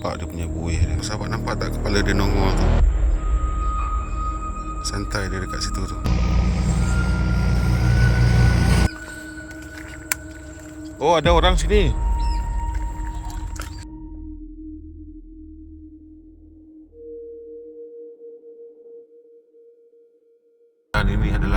nampak dia punya buih dia. Sahabat nampak tak kepala dia nongol tu? Santai dia dekat situ tu. Oh, ada orang sini.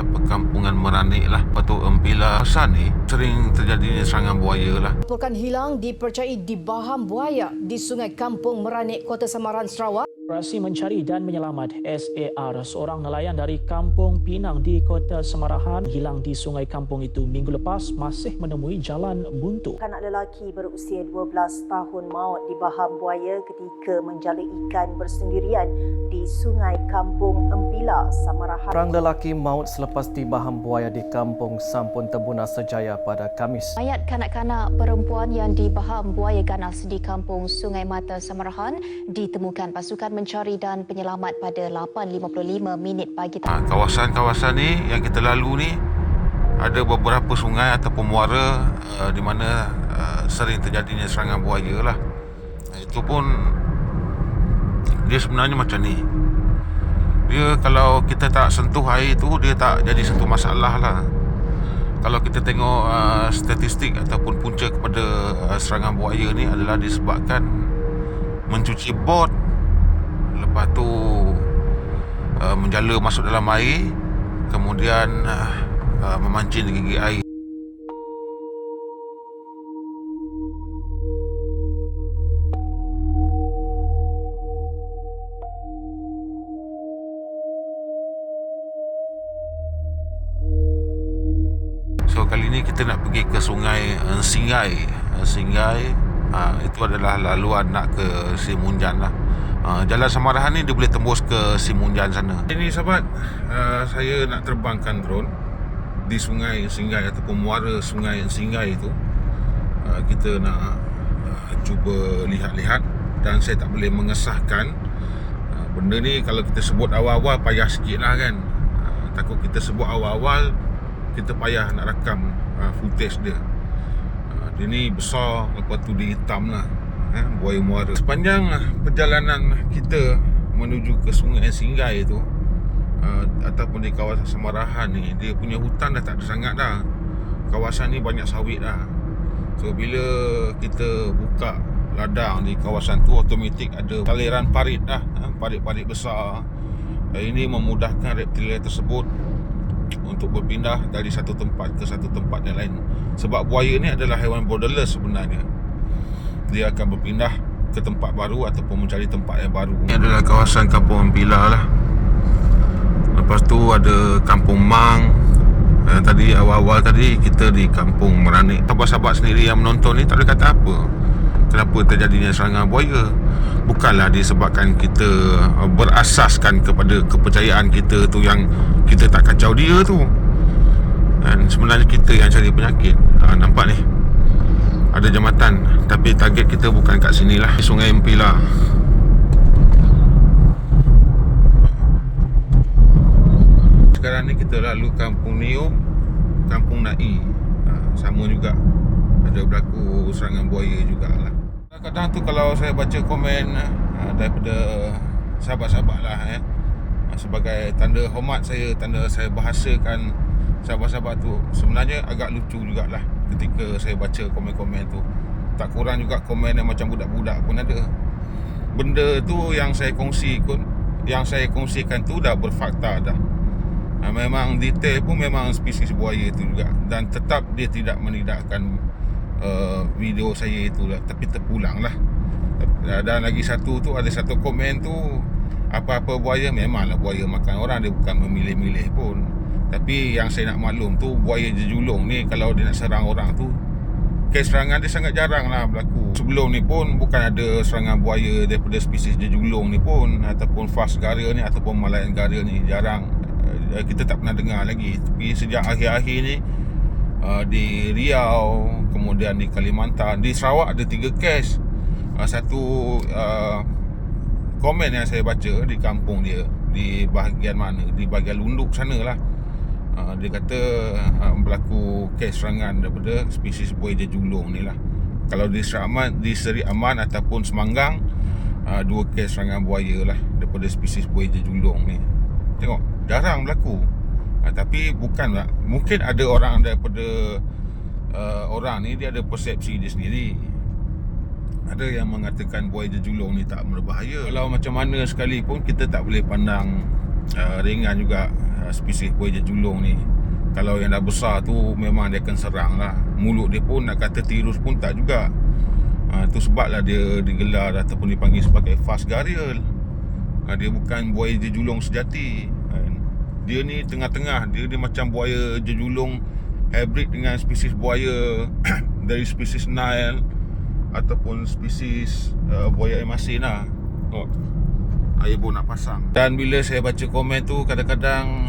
Adalah perkampungan Meranik lah. Lepas tu Empila Hasan ni sering terjadi serangan buaya lah. Laporkan hilang dipercayai dibaham buaya di Sungai Kampung Meranik, Kota Samaran, Sarawak. Operasi mencari dan menyelamat SAR seorang nelayan dari Kampung Pinang di Kota Semarahan hilang di sungai kampung itu minggu lepas masih menemui jalan buntu. Kanak lelaki berusia 12 tahun maut dibaham buaya ketika menjala ikan bersendirian di Sungai Kampung Empila, Samarahan. Orang lelaki maut selepas dibaham buaya di kampung Sampun Tebuna Sejaya pada Kamis. Mayat kanak-kanak perempuan yang dibaham buaya ganas di kampung Sungai Mata Samarahan ditemukan pasukan mencari dan penyelamat pada 8.55 minit pagi tadi. Ha, kawasan-kawasan ni yang kita lalu ni ada beberapa sungai ataupun muara uh, di mana uh, sering terjadinya serangan buaya lah. Itu pun dia sebenarnya macam ni. Dia kalau kita tak sentuh air tu dia tak jadi satu masalah lah. Kalau kita tengok uh, statistik ataupun punca kepada uh, serangan buaya ni adalah disebabkan mencuci bot lepas tu uh, menjala masuk dalam air kemudian uh, uh, memancing gigi air. Kali ni kita nak pergi ke sungai uh, Singgai. Uh, uh, itu adalah laluan nak ke Simunjan lah. Uh, Jalan Samarahan ni dia boleh tembus ke Simunjan sana. Ini sahabat uh, saya nak terbangkan drone di sungai Singgai ataupun muara sungai Singgai itu. Uh, kita nak uh, cuba lihat-lihat dan saya tak boleh mengesahkan. Uh, benda ni kalau kita sebut awal-awal payah sikit lah kan. Uh, takut kita sebut awal-awal kita payah nak rakam uh, footage dia dia ni besar lepas tu dia hitam lah eh, buaya muara. Sepanjang uh, perjalanan kita menuju ke sungai Singgai tu uh, ataupun di kawasan Semarahan ni dia punya hutan dah tak ada sangat dah. Kawasan ni banyak sawit dah. So bila kita buka ladang di kawasan tu automatik ada aliran parit dah eh, parit-parit besar. Ini memudahkan reptilia tersebut untuk berpindah dari satu tempat ke satu tempat yang lain. Sebab buaya ni adalah haiwan borderless sebenarnya. Dia akan berpindah ke tempat baru ataupun mencari tempat yang baru. Ini adalah kawasan kampung Bila lah. Lepas tu ada kampung Mang. Yang tadi awal-awal tadi kita di kampung Meranik. Sahabat-sahabat sendiri yang menonton ni tak boleh kata apa kenapa terjadinya serangan buaya? Bukanlah disebabkan kita uh, berasaskan kepada kepercayaan kita tu yang kita tak kacau dia tu. Dan sebenarnya kita yang cari penyakit. Ha, nampak ni? Ada jambatan. Tapi target kita bukan kat sini lah. Sungai Empila sekarang ni kita lalu kampung Neom kampung Nai. Ha, sama juga. Ada berlaku serangan buaya jugalah kadang-kadang tu kalau saya baca komen uh, daripada sahabat-sahabat lah eh uh, sebagai tanda hormat saya tanda saya bahasakan sahabat-sahabat tu sebenarnya agak lucu jugalah ketika saya baca komen-komen tu. Tak kurang juga komen yang macam budak-budak pun ada. Benda tu yang saya kongsi pun yang saya kongsikan tu dah berfakta dah. Memang detail pun memang spesies buaya tu juga dan tetap dia tidak menidakkan uh, video saya itulah. Tapi terpulang lah. Dan lagi satu tu ada satu komen tu apa-apa buaya memanglah buaya makan orang. Dia bukan memilih-milih pun. Tapi yang saya nak maklum tu buaya jejulung ni kalau dia nak serang orang tu kes serangan dia sangat jarang lah berlaku. Sebelum ni pun bukan ada serangan buaya daripada spesies jejulung ni pun ataupun fas negara ni ataupun malayan negara ni jarang. Uh, kita tak pernah dengar lagi. Tapi sejak akhir-akhir ni uh, di Riau kemudian di Kalimantan. Di Sarawak ada tiga kes. Uh, satu uh, komen yang saya baca di kampung dia di bahagian mana? Di bahagian Lunduk sana lah uh, dia kata uh, berlaku kes serangan daripada spesies buaya jejulung ni lah. Kalau di Seri Aman, di Seri Aman ataupun Semanggang uh, dua kes serangan buaya lah daripada spesies buaya jejulung ni. Tengok, jarang berlaku. Uh, tapi bukan lah. Mungkin ada orang daripada uh, orang ni dia ada persepsi dia sendiri. Ada yang mengatakan buaya jejulung ni tak berbahaya. Kalau macam mana sekalipun kita tak boleh pandang uh, ringan juga uh, spesies buaya jejulung ni. Kalau yang dah besar tu memang dia akan serang lah. Mulut dia pun nak kata tirus pun tak juga. Ha, tu sebablah dia digelar ataupun dipanggil sebagai fast gharial. Ha, dia bukan buaya jejulung sejati. Dia ni tengah-tengah. Dia dia macam buaya jejulung hybrid dengan spesies buaya dari spesies Nile ataupun spesies uh, buaya air masin lah. Oh. Air pun nak pasang. Dan bila saya baca komen tu kadang-kadang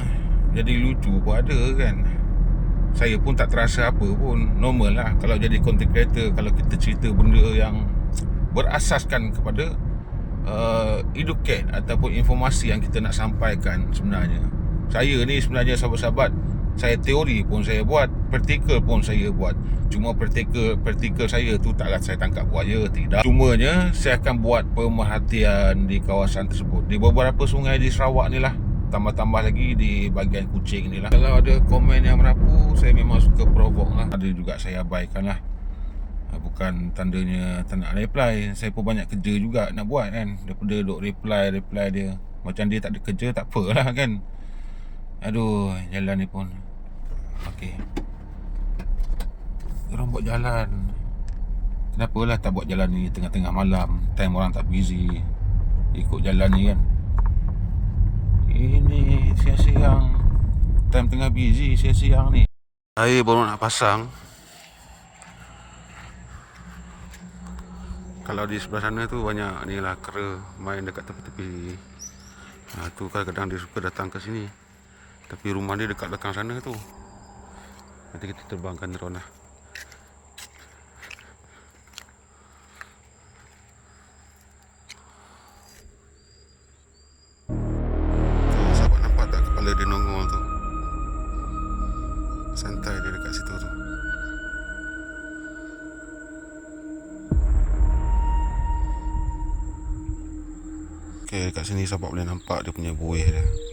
jadi lucu pun ada kan. Saya pun tak terasa apa pun Normal lah Kalau jadi content creator Kalau kita cerita benda yang Berasaskan kepada uh, Educate Ataupun informasi yang kita nak sampaikan sebenarnya Saya ni sebenarnya sahabat-sahabat Saya teori pun saya buat Praktikal pun saya buat. Cuma praktikal, praktikal saya tu taklah saya tangkap buaya Tidak. Cumanya saya akan buat pemerhatian di kawasan tersebut. Di beberapa sungai di Sarawak ni lah. Tambah-tambah lagi di bahagian kucing ni lah. Kalau ada komen yang merapu Saya memang suka provoke lah. Ada juga saya abaikan lah. Ah, Bukan tandanya tak nak reply. Saya pun banyak kerja juga nak buat kan. Daripada duk reply-reply dia. Macam dia tak ada kerja tak apalah kan Aduh jalan ni pun. Okay Orang buat jalan. Kenapalah tak buat jalan ni tengah-tengah malam? Time orang tak busy. Ikut jalan ni kan? Ini siang-siang Time tengah busy siang-siang ni. Air baru nak pasang. Kalau di sebelah sana tu banyak ni lah kera Main dekat tepi-tepi. Ha, Tu kadang-kadang dia suka datang ke sini Tapi rumah dia dekat belakang sana tu. Nanti kita terbangkan drone lah. Tu? Okay, kat sini sahabat boleh nampak dia punya buih dia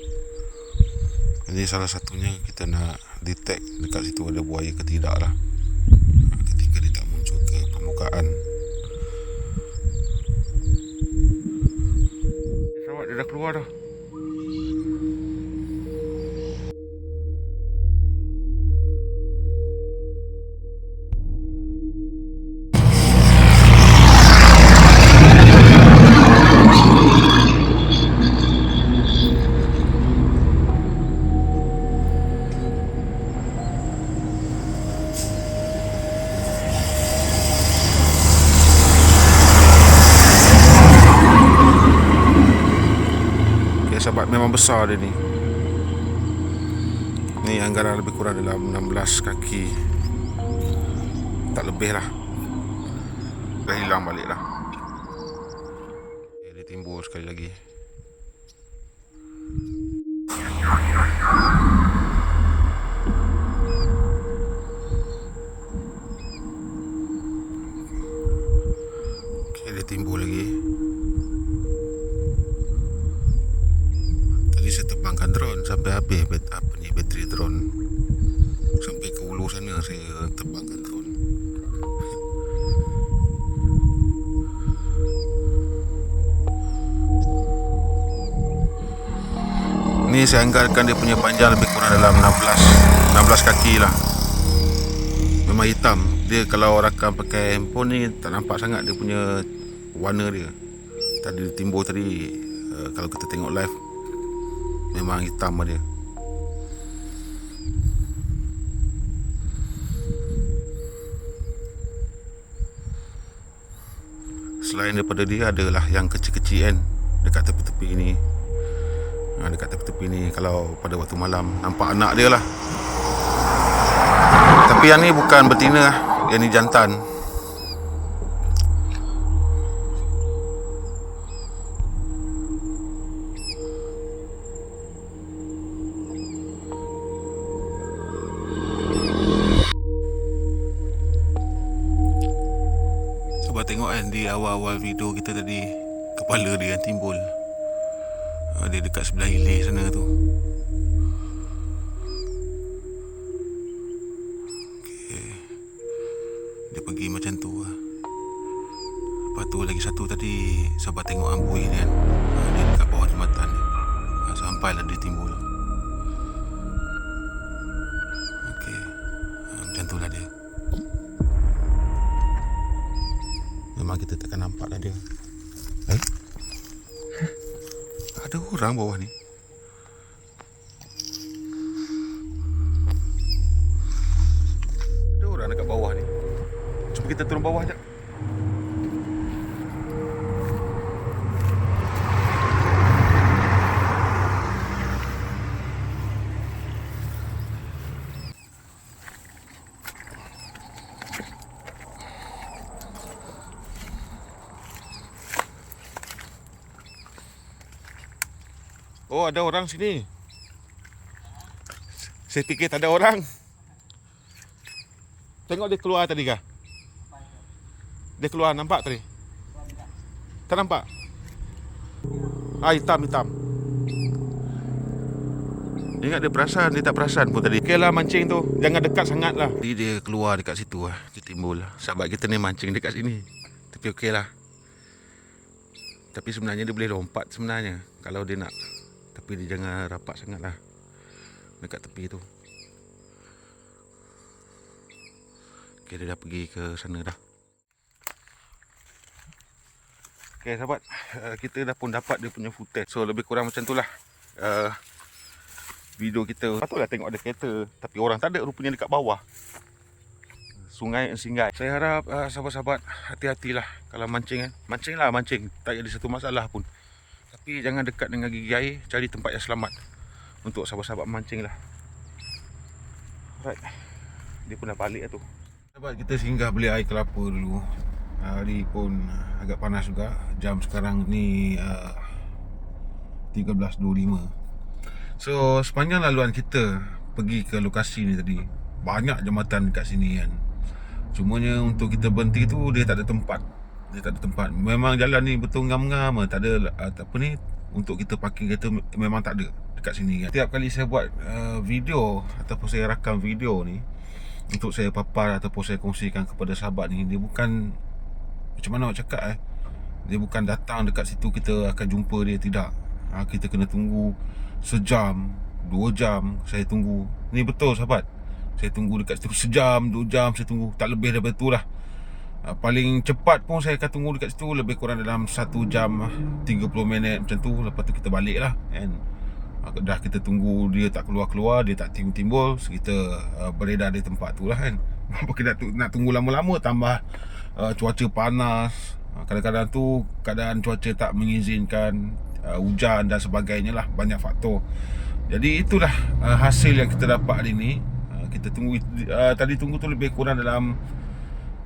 Jadi salah satunya kita nak detect dekat situ ada buaya ke tidak lah. Ketika dia tak muncul ke permukaan. Sahabat dia dah keluar dah memang besar dia ni. Ni anggaran lebih kurang dalam 16 kaki. Tak lebih lah. Dah hilang balik lah. Dia timbul sekali lagi. Okay, dia timbul lagi. Terbangkan drone sampai habis bat, apa ni bateri drone. Sampai ke hulu sana saya terbangkan drone. Ni saya anggarkan dia punya panjang lebih kurang dalam 16 16 kaki lah. Memang hitam. Dia kalau rakam pakai handphone ni tak nampak sangat dia punya warna dia. Tadi timbul tadi uh, kalau kita tengok live memang hitam dia. Selain daripada dia adalah yang kecil-kecil kan dekat tepi-tepi ni. Ha, dekat tepi-tepi ni kalau pada waktu malam nampak anak dia lah. Tapi yang ni bukan betina lah. Yang ni jantan. Cuba tengok kan di awal-awal video kita tadi kepala dia yang timbul. Ah, dia dekat sebelah hilir sana tu. Kita takkan nampak lah dia. Eh? Ada orang bawah ni. Ada orang dekat bawah ni. Cuba kita turun bawah jap. Oh, ada orang sini. Saya fikir tak ada orang. Tengok dia keluar tadi kah? Dia keluar nampak tadi? Tak nampak? Ah, hitam, hitam. Ingat dia perasan, dia tak perasan pun tadi. Okey lah mancing tu. Jangan dekat sangat lah. Jadi dia keluar dekat situ lah. Dia timbul lah. Sahabat kita ni mancing dekat sini. Tapi okey lah. Tapi sebenarnya dia boleh lompat sebenarnya. Kalau dia nak. Tapi dia jangan rapat sangat lah. Dekat tepi tu. Okey dia dah pergi ke sana dah. Okey sahabat, uh, kita dah pun dapat dia punya footage. So lebih kurang macam tu lah. Uh, video kita. Patutlah tengok ada kereta. Tapi orang tak ada rupanya dekat bawah. Sungai Singgai. Saya harap uh, sahabat-sahabat hati-hatilah kalau mancing kan. Mancing lah mancing. Tak ada satu masalah pun. Tapi jangan dekat dengan gigi air. Cari tempat yang selamat. Untuk sahabat-sahabat mancing lah. Alright. Dia pun dah balik lah tu. Sahabat kita singgah beli air kelapa dulu. Hari pun agak panas juga. Jam sekarang ni uh, 13.25. So sepanjang laluan kita pergi ke lokasi ni tadi Banyak jambatan dekat sini kan Cumanya untuk kita berhenti tu dia tak ada tempat Dia tak ada tempat Memang jalan ni betul ngam-ngam Tak ada uh, apa ni Untuk kita parking kereta me- memang tak ada Dekat sini kan Setiap kali saya buat uh, video Ataupun saya rakam video ni Untuk saya papar ataupun saya kongsikan kepada sahabat ni Dia bukan Macam mana nak cakap eh Dia bukan datang dekat situ kita akan jumpa dia Tidak ha, Kita kena tunggu sejam, dua jam saya tunggu. Ni betul sahabat. Saya tunggu dekat situ sejam, dua jam saya tunggu. Tak lebih daripada tu lah. Ah, Paling cepat pun saya akan tunggu dekat situ lebih kurang dalam satu jam ah, 30 minit macam tu. Lepas tu kita balik lah kan. Ah, Dah kita tunggu dia tak keluar-keluar, dia tak timbul-timbul. So kita uh, beredar di tempat tu lah kan. Kita nak, tu- nak tunggu lama-lama tambah uh, cuaca panas. Ah, Kadang-kadang tu keadaan cuaca tak mengizinkan uh, hujan dan sebagainya lah banyak faktor. Jadi itulah uh, hasil yang kita dapat hari ni. Uh, kita tunggu uh, tadi tunggu tu lebih kurang dalam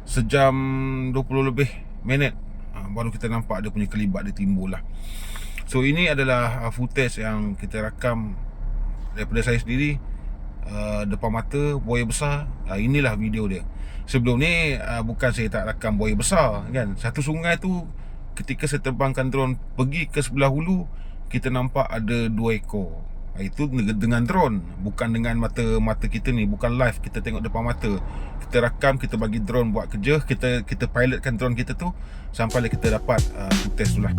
sejam 20 lebih minit uh, baru kita nampak dia punya kelibat dia timbul lah. So ini adalah uh, footage yang kita rakam daripada saya sendiri uh, depan mata buaya besar. Inilah video dia. Sebelum ni bukan saya tak rakam buaya besar kan. Satu sungai tu ketika saya terbangkan drone pergi ke sebelah hulu kita nampak ada dua ekor. Ah, Itu dengan drone bukan dengan mata mata kita ni bukan live kita tengok depan mata. Kita rakam kita bagi drone buat kerja kita kita pilotkan drone kita tu sampailah kita dapat uh, footage tu lah.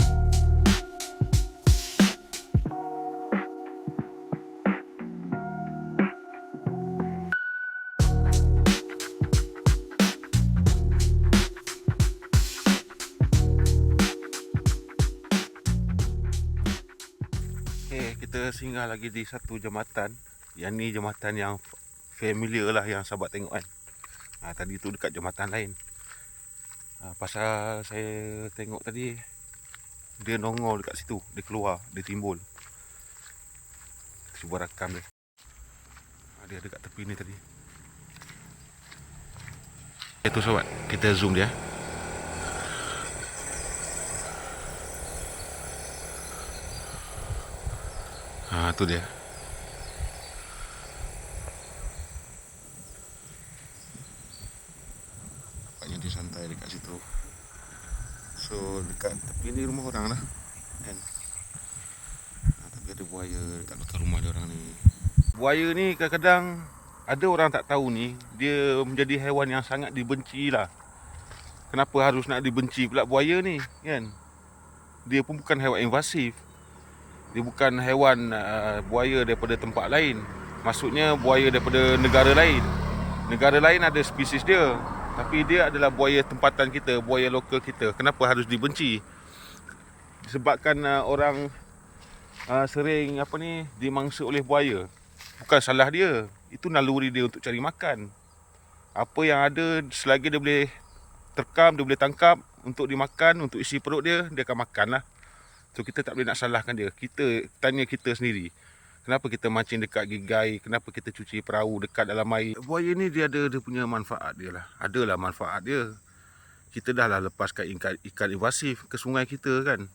Singgah lagi di satu jambatan. Yang ni jambatan yang familiar lah yang sahabat tengok kan. Ha, tadi tu dekat jambatan lain. Ha, pasal saya tengok tadi dia nongol dekat situ, dia keluar, dia timbul. Cuba rakam dia. Ha, dia dekat tepi ni tadi. Itu sahabat, kita zoom dia. Ha tu dia. Nampaknya dia santai dekat situ. So dekat tepi ni rumah orang dah kan? Ha, tapi ada buaya dekat belakang rumah dia orang ni. Buaya ni kadang-kadang ada orang tak tahu ni dia menjadi haiwan yang sangat dibenci lah. Kenapa harus nak dibenci pula buaya ni kan? Dia pun bukan haiwan invasif dia bukan haiwan uh, buaya daripada tempat lain. Maksudnya buaya daripada negara lain. Negara lain ada spesies dia tapi dia adalah buaya tempatan kita buaya lokal kita. Kenapa harus dibenci? Disebabkan uh, orang uh, sering apa ni dimangsa oleh buaya. Bukan salah dia itu naluri dia untuk cari makan. Apa yang ada selagi dia boleh terkam dia boleh tangkap untuk dimakan untuk isi perut dia dia akan makan lah so kita tak boleh nak salahkan dia. Kita tanya kita sendiri. Kenapa kita mancing dekat gigai? Kenapa kita cuci perahu dekat dalam air? Buaya ni dia ada dia punya manfaat dia lah. Adalah manfaat dia. Kita dah lah lepaskan ikan, ikan invasif ke sungai kita kan.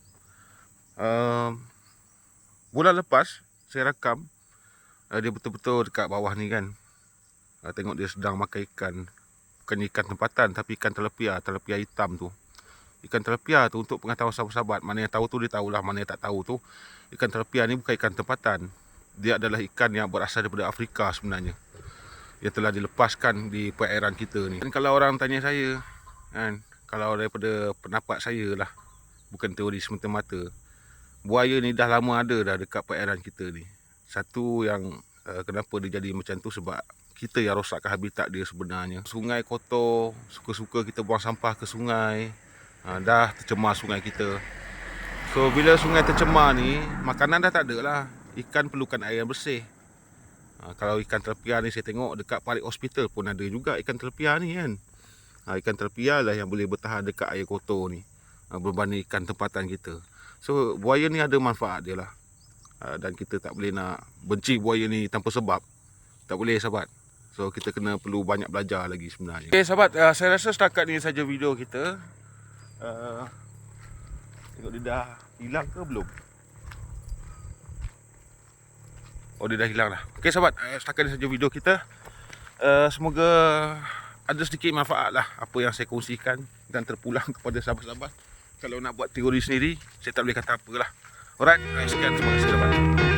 Uh, bulan lepas saya rakam uh, dia betul-betul dekat bawah ni kan. Uh, tengok dia sedang makan ikan. Bukan ikan tempatan tapi ikan telepia telepia hitam tu ikan telepia tu untuk pengetahuan sahabat-sahabat. Mana yang tahu tu dia tahulah. Mana yang tak tahu tu ikan telepia ni bukan ikan tempatan. Dia adalah ikan yang berasal daripada Afrika sebenarnya. Yang telah dilepaskan di perairan kita ni. Dan kalau orang tanya saya kan kalau daripada pendapat saya lah bukan teori semata-mata buaya ni dah lama ada dah dekat perairan kita ni. Satu yang uh, kenapa dia jadi macam tu? Sebab kita yang rosakkan habitat dia sebenarnya. Sungai kotor suka-suka kita buang sampah ke sungai ha, dah tercemar sungai kita. So bila sungai tercemar ni makanan dah tak ada lah. Ikan perlukan air yang bersih. Ha, kalau ikan telepia ni saya tengok dekat parit hospital pun ada juga ikan telepia ni kan? Ha, ikan telepia lah yang boleh bertahan dekat air kotor ni. Ha, berbanding ikan tempatan kita. So buaya ni ada manfaat dia lah. Ha, dan kita tak boleh nak benci buaya ni tanpa sebab. Tak boleh sahabat. So kita kena perlu banyak belajar lagi sebenarnya. Okay sahabat, uh, saya rasa setakat ni saja video kita. Uh, tengok dia dah hilang ke belum? Oh dia dah hilang dah. Okay sahabat, uh, setakat ni saja video kita. Uh, semoga ada sedikit manfaat lah apa yang saya kongsikan dan terpulang kepada sahabat-sahabat. Kalau nak buat teori sendiri, saya tak boleh kata apa lah. Alright, sekian terima kasih sahabat.